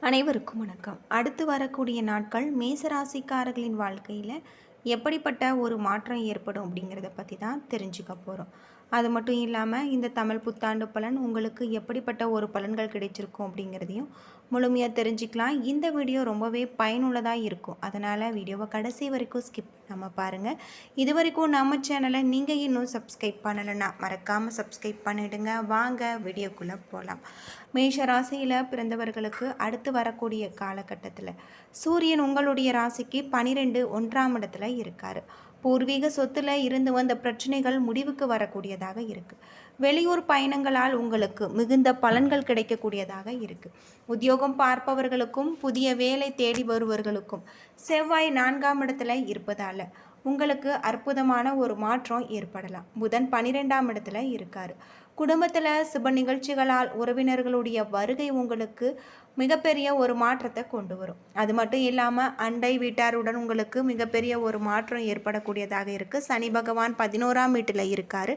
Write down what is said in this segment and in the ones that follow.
அனைவருக்கும் வணக்கம். அடுத்து வரக்கூடிய நாட்கள் மேசராசிக்காரர்களின் வாழ்க்கையில் எப்படிப்பட்ட ஒரு மாற்றம் ஏற்படும் அப்படிங்கிறத பற்றி தான் தெரிஞ்சுக்க போகிறோம் அது மட்டும் இல்லாமல் இந்த தமிழ் புத்தாண்டு பலன் உங்களுக்கு எப்படிப்பட்ட ஒரு பலன்கள் கிடைச்சிருக்கும் அப்படிங்கிறதையும் முழுமையாக தெரிஞ்சுக்கலாம். இந்த வீடியோ ரொம்பவே பயனுள்ளதாக இருக்கும். அதனால் வீடியோவை கடைசி வரைக்கும் ஸ்கிப் நம்ம பாருங்கள் இது வரைக்கும் நம்ம சேனலை நீங்கள் இன்னும் சப்ஸ்கிரைப் பண்ணலைன்னா மறக்காமல் சப்ஸ்கிரைப் பண்ணிவிடுங்க வாங்க வீடியோக்குள்ளே போகலாம் மேஷ ராசியில் பிறந்தவர்களுக்கு அடுத்து வரக்கூடிய காலகட்டத்தில் சூரியன் உங்களுடைய ராசிக்கு பனிரெண்டு ஒன்றாம் இடத்துல இருக்கார். பூர்வீக சொத்தில் இருந்து வந்த பிரச்சனைகள் முடிவுக்கு வரக்கூடியதாக இருக்குது வெளியூர் பயணங்களால் உங்களுக்கு மிகுந்த பலன்கள் கிடைக்கக்கூடியதாக இருக்குது உத்தியோகம் பார்ப்பவர்களுக்கும் புதிய வேலை தேடி வருவர்களுக்கும் செவ்வாய் நான்காம் இடத்துல இருப்பதால் உங்களுக்கு அற்புதமான ஒரு மாற்றம் ஏற்படலாம். புதன் பனிரெண்டாம் இடத்துல இருக்கார். குடும்பத்தில் சுப நிகழ்ச்சிகளால் உறவினர்களுடைய வருகை உங்களுக்கு மிகப்பெரிய ஒரு மாற்றத்தை கொண்டு வரும். அது மட்டும் இல்லாமல் அண்டை வீட்டாருடன் உங்களுக்கு மிகப்பெரிய ஒரு மாற்றம் ஏற்படக்கூடியதாக இருக்குது சனி பகவான் பதினோராம் வீட்டில் இருக்கார்.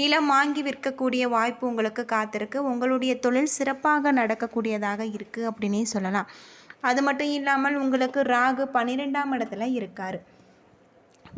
நிலம் வாங்கி விற்கக்கூடிய வாய்ப்பு உங்களுக்கு காத்திருக்கு. உங்களுடைய தொழில் சிறப்பாக நடக்கக்கூடியதாக இருக்குது அப்படின்னே சொல்லலாம். அது மட்டும் இல்லாமல் உங்களுக்கு ராகு பன்னிரெண்டாம் இடத்துல இருக்கார்.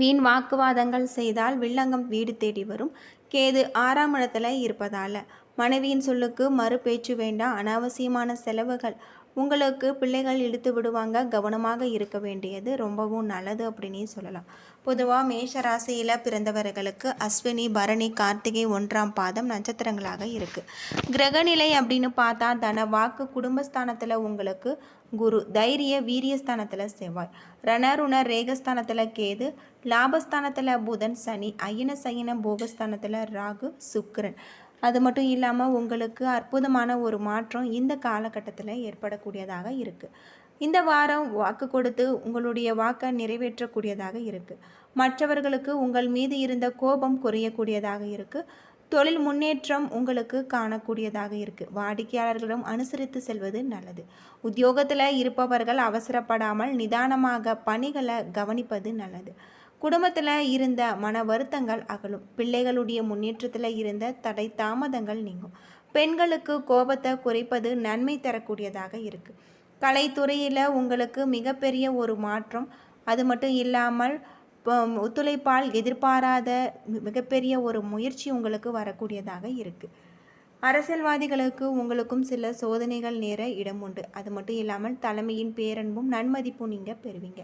வீண் வாக்குவாதங்கள் செய்தால் வில்லங்கம் வீடு தேடி வரும். கேது ஆறாம் இடத்துல இருப்பதால். மனைவியின் சொல்லுக்கு மறு பேச்சு வேண்டாம். அனாவசியமான செலவுகள் உங்களுக்கு பிள்ளைகள் இழுத்து விடுவாங்க. கவனமாக இருக்க வேண்டியது ரொம்பவும் நல்லது அப்படின்னே சொல்லலாம். பொதுவாக மேஷ ராசியில் பிறந்தவர்களுக்கு அஸ்வினி பரணி கார்த்திகை ஒன்றாம் பாதம் நட்சத்திரங்களாக இருக்குது கிரகநிலை அப்படின்னு பார்த்தா தன வாக்கு குடும்பஸ்தானத்தில் உங்களுக்கு குரு தைரிய வீரியஸ்தானத்தில் செவ்வாய். ரணருண ரேகஸ்தானத்தில் கேது லாபஸ்தானத்தில் புதன் சனி அயன சயன போகஸ்தானத்தில் ராகு சுக்கரன். அது மட்டும் இல்லாமல் உங்களுக்கு அற்புதமான ஒரு மாற்றம் இந்த காலகட்டத்தில் ஏற்படக்கூடியதாக இருக்குது இந்த வாரம் வாக்கு கொடுத்து உங்களுடைய வாக்கை நிறைவேற்றக்கூடியதாக இருக்குது மற்றவர்களுக்கு உங்கள் மீது இருந்த கோபம் குறையக்கூடியதாக இருக்குது தொழில் முன்னேற்றம் உங்களுக்கு காணக்கூடியதாக இருக்குது வாடிக்கையாளர்களிடம் அனுசரித்து செல்வது நல்லது. உத்தியோகத்தில் இருப்பவர்கள் அவசரப்படாமல் நிதானமாக பணிகளை கவனிப்பது நல்லது. குடும்பத்தில் இருந்த மன வருத்தங்கள் அகலும். பிள்ளைகளுடைய முன்னேற்றத்தில் இருந்த தடை தாமதங்கள் நீங்கும். பெண்களுக்கு கோபத்தை குறைப்பது நன்மை தரக்கூடியதாக இருக்குது கலைத்துறையில் உங்களுக்கு மிகப்பெரிய ஒரு மாற்றம். அது மட்டும் இல்லாமல் ஒத்துழைப்பால் எதிர்பாராத மிகப்பெரிய ஒரு முயற்சி உங்களுக்கு வரக்கூடியதாக இருக்குது அரசியல்வாதிகளுக்கு உங்களுக்கும் சில சோதனைகள் நேர இடம் உண்டு. அது மட்டும் இல்லாமல் தலைமையின் பேரன்பும் நன்மதிப்பும் நீங்கள் பெறுவீங்க.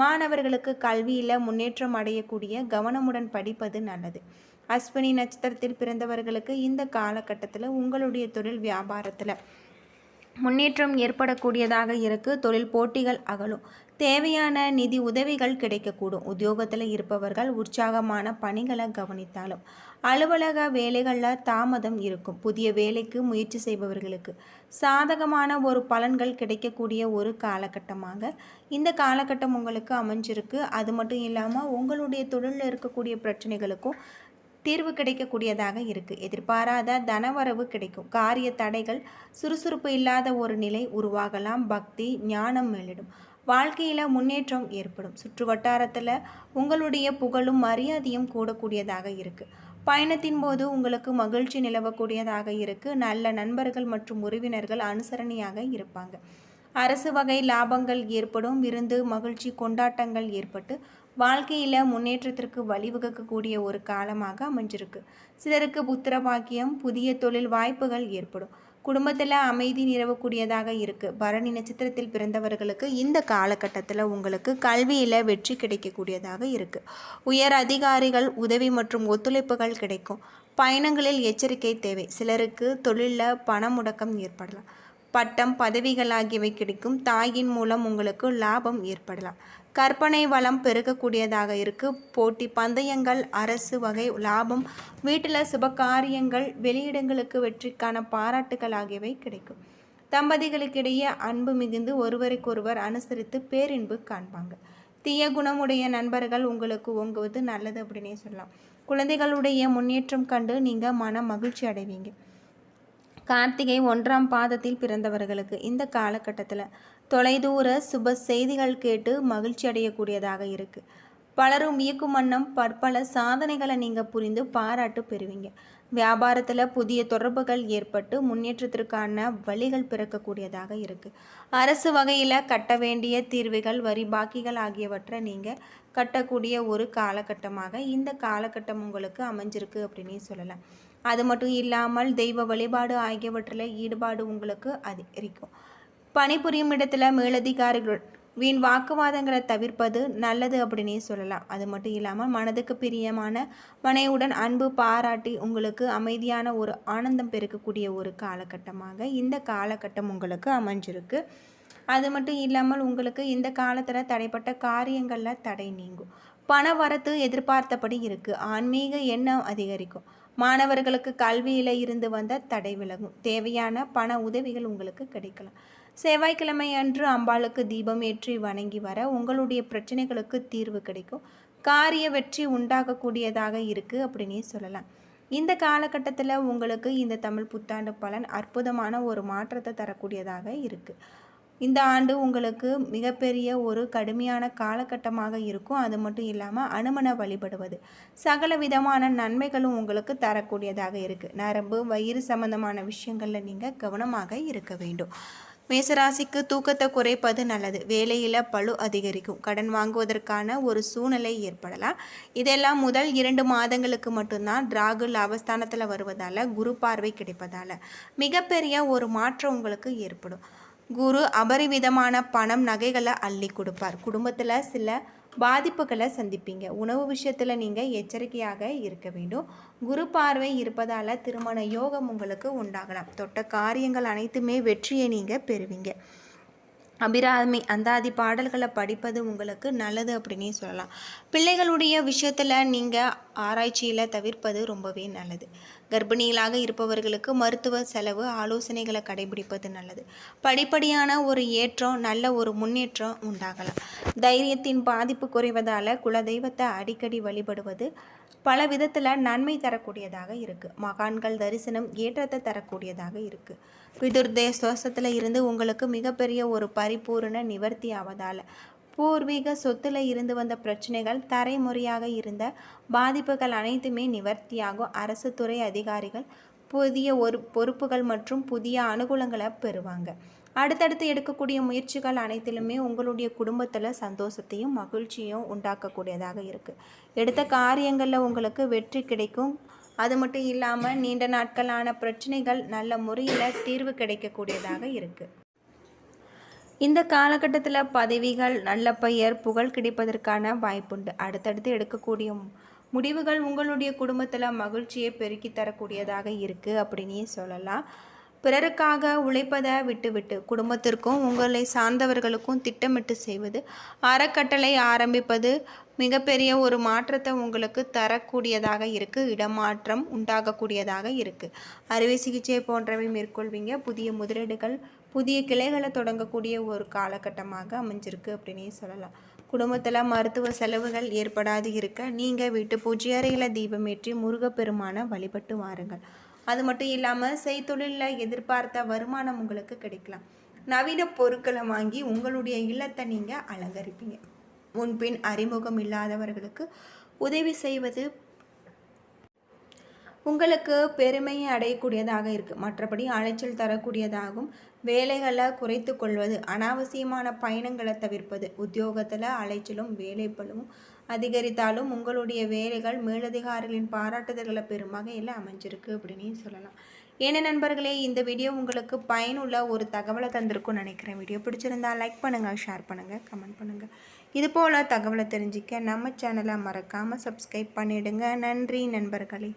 மாணவர்களுக்கு கல்வியில் முன்னேற்றம் அடையக்கூடிய கவனமுடன் படிப்பது நல்லது. அஸ்வினி நட்சத்திரத்தில் பிறந்தவர்களுக்கு இந்த காலகட்டத்தில் உங்களுடைய தொழில் வியாபாரத்தில் முன்னேற்றம் ஏற்படக்கூடியதாக இருக்குது தொழில் போட்டிகள் அகலும். தேவையான நிதி உதவிகள் கிடைக்கக்கூடும். உத்தியோகத்தில் இருப்பவர்கள் உற்சாகமான பணிகளை கவனித்தாலும் அலுவலக வேலைகளில் தாமதம் இருக்கும். புதிய வேலைக்கு முயற்சி செய்பவர்களுக்கு சாதகமான ஒரு பலன்கள் கிடைக்கக்கூடிய ஒரு காலகட்டமாக இந்த காலகட்டம் உங்களுக்கு அமைஞ்சிருக்கு. அது மட்டும் இல்லாமல் உங்களுடைய தொழிலில் இருக்கக்கூடிய பிரச்சனைகளுக்கும் தீர்வு கிடைக்கக்கூடியதாக இருக்குது எதிர்பாராத தனவரவு கிடைக்கும். காரிய தடைகள் சுறுசுறுப்பு இல்லாத ஒரு நிலை உருவாகலாம். பக்தி ஞானம் மேலிடும். வாழ்க்கையில் முன்னேற்றம் ஏற்படும். சுற்று வட்டாரத்தில் உங்களுடைய புகழும் மரியாதையும் கூடக்கூடியதாக இருக்குது பயணத்தின் போது உங்களுக்கு மகிழ்ச்சி நிலவக்கூடியதாக இருக்குது நல்ல நண்பர்கள் மற்றும் உறவினர்கள் அனுசரணையாக இருப்பாங்க. அரசு வகை லாபங்கள் ஏற்படும். விருந்து மகிழ்ச்சி கொண்டாட்டங்கள் ஏற்பட்டு வாழ்க்கையில் முன்னேற்றத்திற்கு வழிவகுக்கக்கூடிய ஒரு காலமாக அமைஞ்சிருக்கு. சிலருக்கு புத்திர பாக்கியம் புதிய தொழில் வாய்ப்புகள் ஏற்படும். குடும்பத்தில் அமைதி நிறவக்கூடியதாக இருக்குது பரணி நட்சத்திரத்தில் பிறந்தவர்களுக்கு இந்த காலகட்டத்தில் உங்களுக்கு கல்வியில் வெற்றி கிடைக்கக்கூடியதாக இருக்குது உயர் அதிகாரிகள் உதவி மற்றும் ஒத்துழைப்புகள் கிடைக்கும். பயணங்களில் எச்சரிக்கை தேவை. சிலருக்கு தொழிலில் பண முடக்கம் ஏற்படலாம். பட்டம் பதவிகள் ஆகியவை கிடைக்கும். தாயின் மூலம் உங்களுக்கு லாபம் ஏற்படலாம். கற்பனை வளம் பெருகக்கூடியதாக இருக்குது போட்டி பந்தயங்கள் அரசு வகை லாபம் வீட்டில் சுப காரியங்கள் வெளியிடங்களுக்கு வெற்றிக்கான பாராட்டுகள் ஆகியவை கிடைக்கும். தம்பதிகளுக்கிடையே அன்பு மிகுந்து ஒருவருக்கொருவர் அனுசரித்து பேரின்பு காண்பாங்க. தீய குணமுடைய நண்பர்கள் உங்களுக்கு ஓங்குவது நல்லது அப்படின்னே சொல்லலாம். குழந்தைகளுடைய முன்னேற்றம் கண்டு நீங்கள் மன மகிழ்ச்சி அடைவீங்க. கார்த்திகை ஒன்றாம் பாதத்தில் பிறந்தவர்களுக்கு இந்த காலகட்டத்தில் தொலைதூர சுப செய்திகள் கேட்டு மகிழ்ச்சி அடையக்கூடியதாக இருக்குது பலரும் வியக்கும் வண்ணம் பற்பல சாதனைகளை நீங்கள் புரிந்து பாராட்டு பெறுவீங்க. வியாபாரத்தில் புதிய தொடர்புகள் ஏற்பட்டு முன்னேற்றத்திற்கான வழிகள் பிறக்கக்கூடியதாக இருக்குது அரசு வகையில் கட்ட வேண்டிய தீர்வுகள் வரி பாக்கிகள் ஆகியவற்றை நீங்கள் கட்டக்கூடிய ஒரு காலகட்டமாக இந்த காலகட்டம் உங்களுக்கு அமைஞ்சிருக்கு அப்படின்னே சொல்லலாம். அது மட்டும் இல்லாமல் தெய்வ வழிபாடு ஆகியவற்றில் ஈடுபாடு உங்களுக்கு அதிகரிக்கும். பணிபுரியும் இடத்துல மேலதிகாரிகள் வீண் வாக்குவாதங்களை தவிர்ப்பது நல்லது அப்படின்னே சொல்லலாம். அது மட்டும் இல்லாமல் மனதுக்கு பிரியமான மனைவுடன் அன்பு பாராட்டி உங்களுக்கு அமைதியான ஒரு ஆனந்தம் பெருக்கக்கூடிய ஒரு காலகட்டமாக இந்த காலகட்டம் உங்களுக்கு அமைஞ்சிருக்கு. அது மட்டும் இல்லாமல் உங்களுக்கு இந்த காலத்தில் தடைப்பட்ட காரியங்களில் தடை நீங்கும். பண வரத்து எதிர்பார்த்தபடி இருக்குது ஆன்மீக எண்ணம் அதிகரிக்கும். மாணவர்களுக்கு கல்வியில் இருந்து வந்த தடை விலகும். தேவையான பண உதவிகள் உங்களுக்கு கிடைக்கலாம். செவ்வாய்க்கிழமை அன்று அம்பாளுக்கு தீபம் ஏற்றி வணங்கி வர உங்களுடைய பிரச்சனைகளுக்கு தீர்வு கிடைக்கும். காரிய வெற்றி உண்டாகக்கூடியதாக இருக்குது அப்படின்னே சொல்லலாம். இந்த காலகட்டத்தில் உங்களுக்கு இந்த தமிழ் புத்தாண்டு பலன் அற்புதமான ஒரு மாற்றத்தை தரக்கூடியதாக இருக்குது இந்த ஆண்டு உங்களுக்கு மிகப்பெரிய ஒரு கடுமையான காலகட்டமாக இருக்கும். அது மட்டும் இல்லாமல் அனுமனை வழிபடுவது. சகல விதமான நன்மைகளும் உங்களுக்கு தரக்கூடியதாக இருக்குது நரம்பு வயிறு சம்பந்தமான விஷயங்களில் நீங்கள் கவனமாக இருக்க வேண்டும். மேசராசிக்கு தூக்கத்தை குறைப்பது நல்லது. வேலையில் பழு அதிகரிக்கும். கடன் வாங்குவதற்கான ஒரு சூழ்நிலை ஏற்படலாம். இதெல்லாம் முதல் இரண்டு மாதங்களுக்கு மட்டும்தான். டிராகுல் அவஸ்தானத்தில் வருவதால் குரு பார்வை கிடைப்பதால் மிகப்பெரிய ஒரு மாற்றம் உங்களுக்கு ஏற்படும். குரு அபரிவிதமான பணம் நகைகளை அள்ளி கொடுப்பார். குடும்பத்தில் சில பாதிப்புகளை சந்திப்பீங்க. உணவு விஷயத்தில் நீங்கள் எச்சரிக்கையாக இருக்க வேண்டும். குரு பார்வை இருப்பதால் திருமண யோகம் உங்களுக்கு உண்டாகலாம். தொட்ட காரியங்கள் அனைத்துமே வெற்றியை நீங்கள் பெறுவீங்க. அபிராமி அந்தாதி பாடல்களை படிப்பது உங்களுக்கு நல்லது அப்படின்னே சொல்லலாம். பிள்ளைகளுடைய விஷயத்தில் நீங்கள் ஆராய்ச்சியில் தவிர்ப்பது ரொம்பவே நல்லது. கர்ப்பிணிகளாக இருப்பவர்களுக்கு மருத்துவ செலவு ஆலோசனைகளை கடைபிடிப்பது நல்லது. படிப்படியான ஒரு ஏற்றம் நல்ல ஒரு முன்னேற்றம் உண்டாகலாம். தைரியத்தின் பாதிப்பு குறைவதால் குலதெய்வத்தை அடிக்கடி வழிபடுவது பல விதத்தில் நன்மை தரக்கூடியதாக இருக்குது மகான்கள் தரிசனம் ஏற்றத்தை தரக்கூடியதாக இருக்குது பிதுர்தே சுவாசத்தில் இருந்து உங்களுக்கு மிகப்பெரிய ஒரு பரிபூர்ண நிவர்த்தி ஆவதால் பூர்வீக சொத்தில் இருந்து வந்த பிரச்சனைகள் தரைமுறையாக இருந்த பாதிப்புகள் அனைத்துமே நிவர்த்தியாகும். அரசு துறை அதிகாரிகள் புதிய ஒரு பொறுப்புகள் மற்றும் புதிய அனுகூலங்களை பெறுவாங்க. அடுத்தடுத்து எடுக்கக்கூடிய முயற்சிகள் அனைத்திலுமே உங்களுடைய குடும்பத்தில் சந்தோஷத்தையும் மகிழ்ச்சியும் உண்டாக்கக்கூடியதாக இருக்குது எடுத்த காரியங்களில் உங்களுக்கு வெற்றி கிடைக்கும். அது மட்டும் இல்லாமல் நீண்ட நாட்களான பிரச்சனைகள் நல்ல முறையில் தீர்வு கிடைக்கக்கூடியதாக இருக்குது இந்த காலகட்டத்தில் பதவிகள் நல்ல பெயர் புகழ் கிடைப்பதற்கான வாய்ப்புண்டு. அடுத்தடுத்து எடுக்கக்கூடிய முடிவுகள் உங்களுடைய குடும்பத்தில் மகிழ்ச்சியை பெருக்கி தரக்கூடியதாக இருக்குது அப்படின்னே சொல்லலாம். பிறருக்காக உழைப்பதை விட்டுவிட்டு குடும்பத்திற்கும் உங்களை சார்ந்தவர்களுக்கும் திட்டமிட்டு செய்வது அறக்கட்டளை ஆரம்பிப்பது மிகப்பெரிய ஒரு மாற்றத்தை உங்களுக்கு தரக்கூடியதாக இருக்குது இடமாற்றம் உண்டாகக்கூடியதாக இருக்குது அறுவை சிகிச்சை போன்றவை மேற்கொள்வீங்க. புதிய முதலீடுகள் புதிய கிளைகளை தொடங்கக்கூடிய ஒரு காலகட்டமாக அமைஞ்சிருக்கு அப்படின்னே சொல்லலாம். குடும்பத்தில் மருத்துவ செலவுகள் ஏற்படாது இருக்க நீங்கள் வீட்டு பூஜை அறையில் தீபமேற்றி முருகப்பெருமான வழிபட்டு வாருங்கள். அது மட்டும் இல்லாமல் செய்தொழிலில் எதிர்பார்த்த வருமானம் உங்களுக்கு கிடைக்கலாம். நவீன பொருட்களை வாங்கி உங்களுடைய இல்லத்தை நீங்கள் அலங்கரிப்பீங்க. முன்பின் அறிமுகம் இல்லாதவர்களுக்கு உதவி செய்வது உங்களுக்கு பெருமையை அடையக்கூடியதாக இருக்குது மற்றபடி அலைச்சல் தரக்கூடியதாகும். வேலைகளை குறைத்து கொள்வது அனாவசியமான பயணங்களை தவிர்ப்பது உத்தியோகத்தில் அலைச்சலும் வேலைப்பழுவும் அதிகரித்தாலும் உங்களுடைய வேலைகள் மேலதிகாரிகளின் பாராட்டுதல்களை பெறும் வகையில் அமைஞ்சிருக்கு அப்படின்னு சொல்லலாம். ஏன்னா நண்பர்களே இந்த வீடியோ உங்களுக்கு பயனுள்ள ஒரு தகவலை தந்திருக்கும்னு நினைக்கிறேன். வீடியோ பிடிச்சிருந்தா லைக் பண்ணுங்கள் ஷேர் பண்ணுங்கள் கமெண்ட் பண்ணுங்கள் இது போல் தகவலை தெரிஞ்சிக்க நம்ம சேனலை மறக்காமல் சப்ஸ்கிரைப் பண்ணிவிடுங்க நன்றி நண்பர்களே.